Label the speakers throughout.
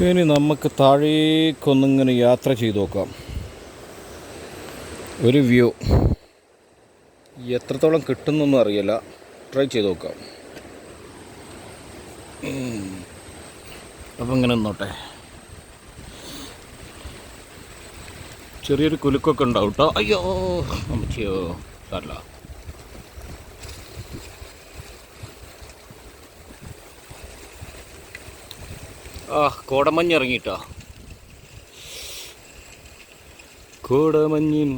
Speaker 1: ഇനി നമുക്ക് താഴേക്കൊന്നിങ്ങനെ യാത്ര ചെയ്തു നോക്കാം. ഒരു വ്യൂ. എത്രത്തോളം കിട്ടുന്നൊന്നും അറിയില്ല. ട്രൈ ചെയ്ത് നോക്കാം. അപ്പം ഇങ്ങനെ നിന്നോട്ടെ. ചെറിയൊരു കുലുക്കൊക്കെ ഉണ്ടാവും കേട്ടോ അയ്യോ അമ്മച്ചിയോ സാരല്ല. ആ കോടമഞ്ഞ് ഇറങ്ങിട്ടോ കോടമഞ്ഞിൻ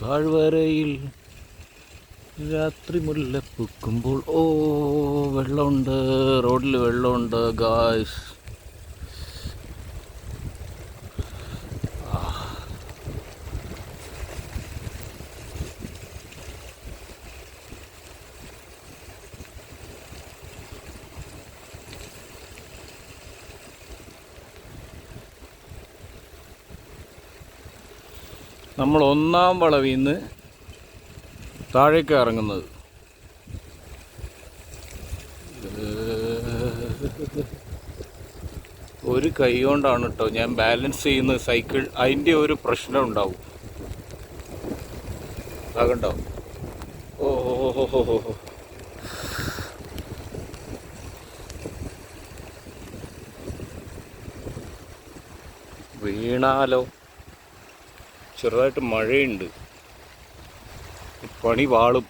Speaker 1: താഴ്വരയിൽ രാത്രി മുല്ല പൂക്കുമ്പോൾ ഓ വെള്ളമുണ്ട് റോഡിൽ വെള്ളമുണ്ട് ഗായ്സ് നമ്മൾ ഒന്നാം വളവിൽ നിന്ന് താഴേക്ക് ഇറങ്ങുന്നത് ഒരു കൈ കൊണ്ടാണ് കേട്ടോ ഞാൻ ബാലൻസ് ചെയ്യുന്ന സൈക്കിൾ അതിന്റെ ഒരു പ്രശ്നം ഉണ്ടാവും. ആകണ്ടോ ഓ വീണാലോ? ചെറുതായിട്ട് മഴയുണ്ട്. പണി വാളും.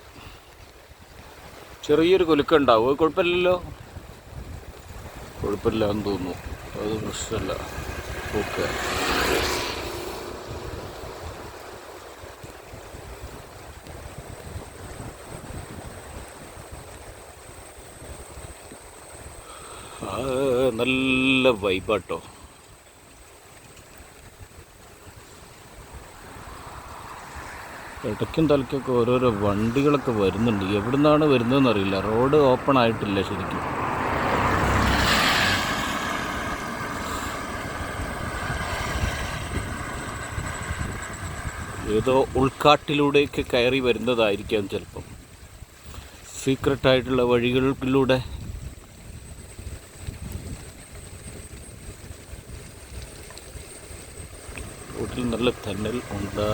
Speaker 1: ചെറിയൊരു കുലുക്കുണ്ടാവും അത് കുഴപ്പമില്ലല്ലോ? കുഴപ്പമില്ല എന്ന് തോന്നുന്നു. അത് പ്രശ്നമല്ല. ഓക്കെ. നല്ല വൈബാട്ടോ ഇടയ്ക്കും തലയ്ക്കൊക്കെ ഓരോരോ വണ്ടികളൊക്കെ വരുന്നുണ്ട്. എവിടെ നിന്നാണ് വരുന്നതെന്ന് അറിയില്ല. റോഡ് ഓപ്പൺ ആയിട്ടില്ല ശരിക്കും. ഏതോ ഉൾക്കാട്ടിലൂടെയൊക്കെ കയറി വരുന്നതായിരിക്കാം ചിലപ്പം. സീക്രട്ടായിട്ടുള്ള വഴികളിലൂടെ. നല്ല തന്നൽ ഉണ്ട്.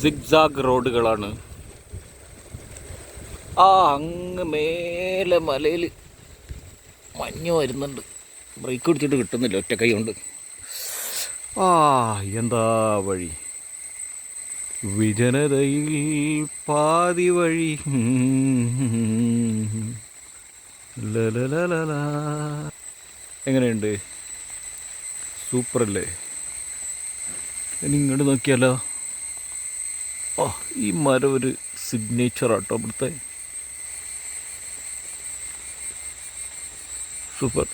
Speaker 1: സിഗ്സാഗ് റോഡുകളാണ്. ആ അങ്ങ് മേലെ മലയിൽ മഞ്ഞ് വരുന്നുണ്ട്. ബ്രേക്ക് പിടിച്ചിട്ട് കിട്ടുന്നില്ല ഒറ്റ കൈ കൊണ്ട്. ആ എന്താ വഴി? വിജനതയിൽ പാതി വഴി. എങ്ങനെയുണ്ട്? സൂപ്പറല്ലേ? ഇനി ഇങ്ങോട്ട് നോക്കിയാലോ? ഓ ഈ മരം ഒരു സിഗ്നേച്ചർ ആട്ടോ ഇവിടുത്തെ. സൂപ്പർ.